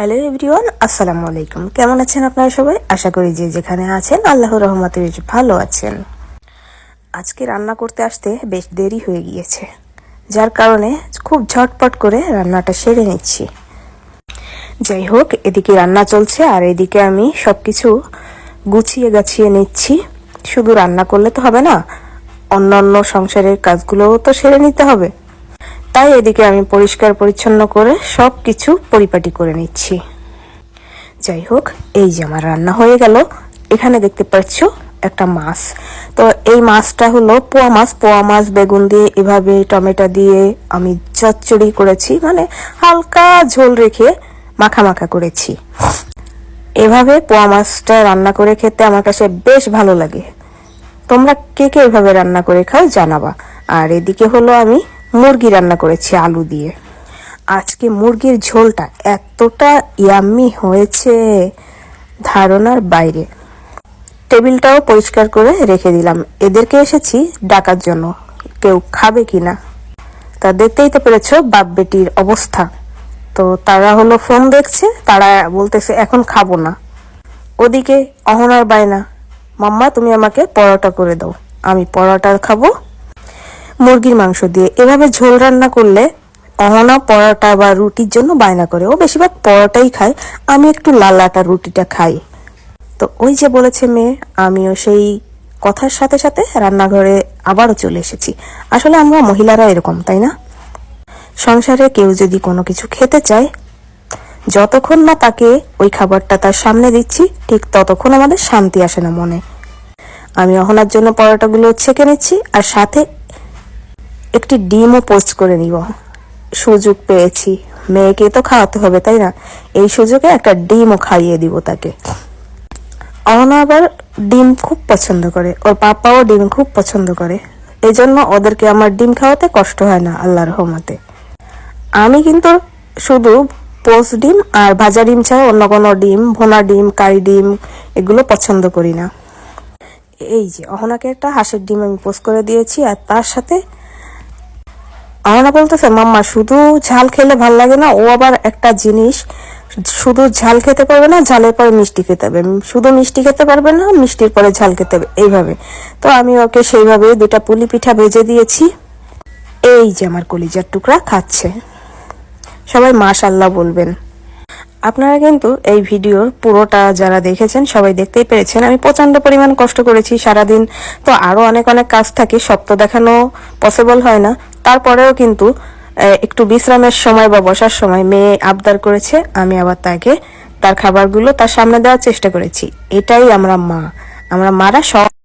Hello everyone, আসসালামু আলাইকুম। কেমন আছেন আপনারা সবাই? আশা করি যে যেখানে আছেন আল্লাহর রহমতে বেশ ভালো আছেন। আজকে রান্না করতে আসতে বেশ দেরি হয়ে গিয়েছে, যার কারণে খুব ঝটপট করে রান্নাটা সেরে নিচ্ছি। যাই হোক, এদিকে রান্না চলছে, আর এদিকে আমি সব কিছু গুছিয়ে গাছিয়ে নিচ্ছি। শুধু রান্না করলে তো হবে না, অন্যান্য সংসারের কাজগুলোও তো সেরে নিতে হবে। তাই এদিকে আমি পরিষ্কার পরিচ্ছন্ন করে সব কিছু পরিপাটি করে নিচ্ছি। যাই হোক, এই যে আমার রান্না হয়ে গেল। এখানে দেখতে পাচ্ছ একটা মাছ। তো এই মাছটা হলো পোয়া মাছ। পোয়া মাছ বেগুন দিয়ে এভাবে টমেটো দিয়ে আমি চচ্চড়ি করেছি। মানে হালকা ঝোল রেখে মাখা মাখা করেছি। এভাবে পোয়া মাছটা রান্না করে খেতে আমার কাছে বেশ ভালো লাগে। তোমরা কে কে এভাবে রান্না করে খাও জানাবা। আর এদিকে হলো আমি মুরগি রান্না করেছি, আলু দিয়ে। আজকে মুরগির ঝোলটা এতটা ইয়াম্মি হয়েছে ধারণার বাইরে। টেবিলটাও পরিষ্কার করে রেখে দিলাম। এদেরকে এসেছি ডাকার জন্য। কেউ খাবে কিনা? তা দেখতেই তো পেরেছ বাপ বেটির অবস্থা। তো তারা হলো ফোন দেখছে, তারা বলতেছে, এখন খাব না। ওদিকে অহনার বায়না, মাম্মা, তুমি আমাকে পরোটা করে দাও। আমি পরোটা খাব মুরগির মাংস দিয়ে। এভাবে ঝোল রান্না করলে অহনা পরোটা বা রুটির জন্য বায়না করে। ও বেশিরভাগ পরোটাই খায়। আমি একটু লাল লালাটা রুটিটা খাই। তো ওই যে বলেছে মেয়ে, আমিও সেই কথার সাথে সাথে রান্নাঘরে আবারও চলে এসেছি। আসলে আমরা মহিলারা এরকম, তাই না? সংসারে কেউ যদি কোনো কিছু খেতে চায়, যতক্ষণ না তাকে ওই খাবারটা তার সামনে দিচ্ছি, ঠিক ততক্ষণ আমাদের শান্তি আসে না মনে। আমি অহনার জন্য পরোটাগুলো ছেঁকে নিচ্ছি, আর সাথে একটি ডিমও পোস্ট করে নিব সুযোগ পেয়েছি। মেয়েকে তো খাওয়াতে হবে, তাই না? এই সুযোগে একটা ডিমও খাইয়ে দিব তাকে। অহনা আবার ডিম খুব পছন্দ করে। ওর পাপাও ডিম খুব পছন্দ করে। এজন্য ওদেরকে আমার ডিম খাওয়াতে কষ্ট হয় না, আল্লাহর রহমতে। আমি কিন্তু শুধু পোস্ট ডিম আর ভাজা ডিম ছাড়া অন্য কোনো ডিম, ভোনা ডিম, কারি ডিম এগুলো পছন্দ করি না। এই যে, অহনাকে একটা হাঁসের ডিম আমি পোস্ট করে দিয়েছি আর তার সাথে অহনা বলতেছে, মাম্মা, শুধু ঝাল খেলে ভালো লাগে না, ও আবার একটা জিনিস, শুধু ঝাল খেতে পারবে না, ঝালের পরে মিষ্টি খেতে হবে। শুধু মিষ্টি খেতে পারবে না, মিষ্টির পরে ঝাল খেতে হবে। এইভাবে। তো আমি ওকে সেইভাবে দুটা পুলি পিঠা ভেজে দিয়েছি। এই যে আমার কলিজার টুকরা খাচ্ছে। সবাই মাশাল্লাহ বলবেন। আপনারা কিন্তু এই ভিডিওর পুরোটা যারা দেখেছেন, সবাই দেখতেই পেরেছেন। আমি প্রচণ্ড পরিমাণ কষ্ট করেছি সারাদিন। তো আরও অনেক অনেক কাজ থাকে, সব তো দেখানো পসিবল হয় না। তারপরেও কিন্তু একটু বিশ্রামের সময় বা বসার সময় মেয়ে আবদার করেছে, আমি আবার তাকে তার খাবারগুলো তার সামনে দেওয়ার চেষ্টা করেছি। এটাই আমরা মা। আমরা মারা সব